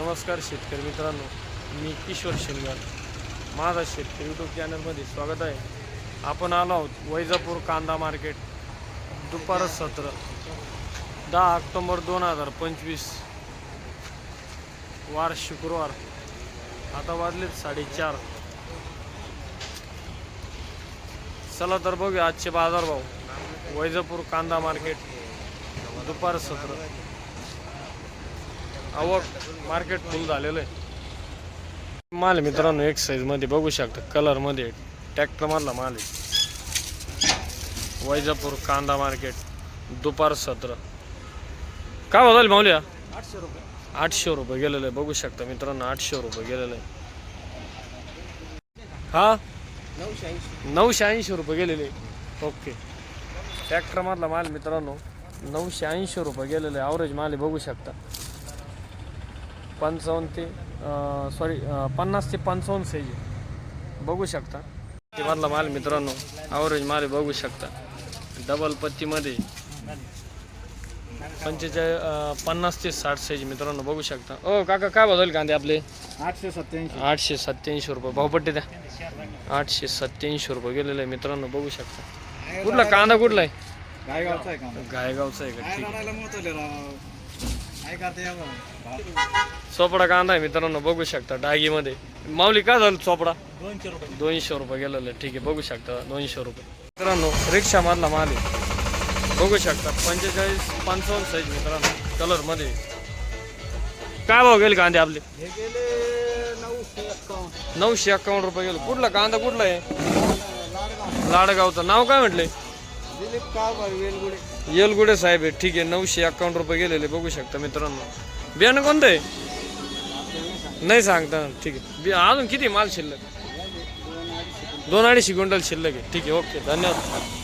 नमस्कार शेतकरी मित्रांनो मी किशोर शिंदर माझा शेतकरी यूट्यूब चॅनलमध्ये स्वागत आहे. आपण आलो आहोत वैजापूर कांदा मार्केट दुपार सत्र दहा ऑक्टोंबर दोन हजार पंचवीस. वार शुक्रवार आता वाजलेत साडेचार. चला तर बघूया आजचे बाजारभाव. वैजापूर कांदा मार्केट दुपार सत्र. आवर मार्केट फुल झालेलं आहे. माल मित्रांनो एक साईजमध्ये बघू शकता कलरमध्ये ट्रॅक्टर मधला माल आहे. वैजापूर कांदा मार्केट दुपार सत्र. काय बदल माऊल्या आठशे रुपये. आठशे रुपये गेलेलं आहे. बघू शकता मित्रांनो आठशे रुपये गेलेलं आहे. हा? नऊशे ऐंशी नऊशे ऐंशी रुपये गेलेले ओके ट्रॅक्टर मधला माल मित्रांनो नऊशे ऐंशी रुपये गेलेले ॲव्हरेज माल आहे बघू शकता. पंचावन्न ते सॉरी पन्नास ते पंचावन्न साईज आहे. बघू शकता. ते मधला माल मित्रांनो ॲव्हरेज माल बघू शकता. डबल पत्तीमध्ये पंचेचाळीस पन्नास ते साठ साईज मित्रांनो बघू शकता. ओ काका काय बदल कांदे आपले? आठशे सत्याऐंशी आठशे सत्याऐंशी रुपये. भावपट्टी द्या. आठशे सत्याऐंशी रुपये गेलेलं आहे मित्रांनो बघू शकता. कुठला कांदा कुठला आहे? गायगावचा आहे का गायगावचा आहे का? ठीक चोपडा कांदा आहे मित्रांनो बघू शकता डागीमध्ये माऊली काय झालं चोपडा दोनशे रुपये दोनशे रुपये गेलेलं आहे ठीक आहे बघू शकता दोनशे रुपये मित्रांनो रिक्षा मधला माल आहे बघू शकता पंचेचाळीस पंचावन्न साईज मित्रांनो कलरमध्ये काय भाव गेले कांदे आपले हे गेले नऊशे एक्कावन्न नऊशे अकावन्न रुपये गेले कुठला कांदा कुठला आहे लाडगाव लाडगावचं नाव काय म्हटलंय दिलीप वेलगुडे येलगुडे साहेब आहेत ठीक आहे नऊशे अकावन्न रुपये गेलेले बघू शकता मित्रांनो. बियाणं कोणतं आहे? नाही सांगता. ठीक आहे. बि अजून किती माल शिल्लक? दोन अडीचशे क्विंटल शिल्लक आहे. ठीक आहे ओके धन्यवाद.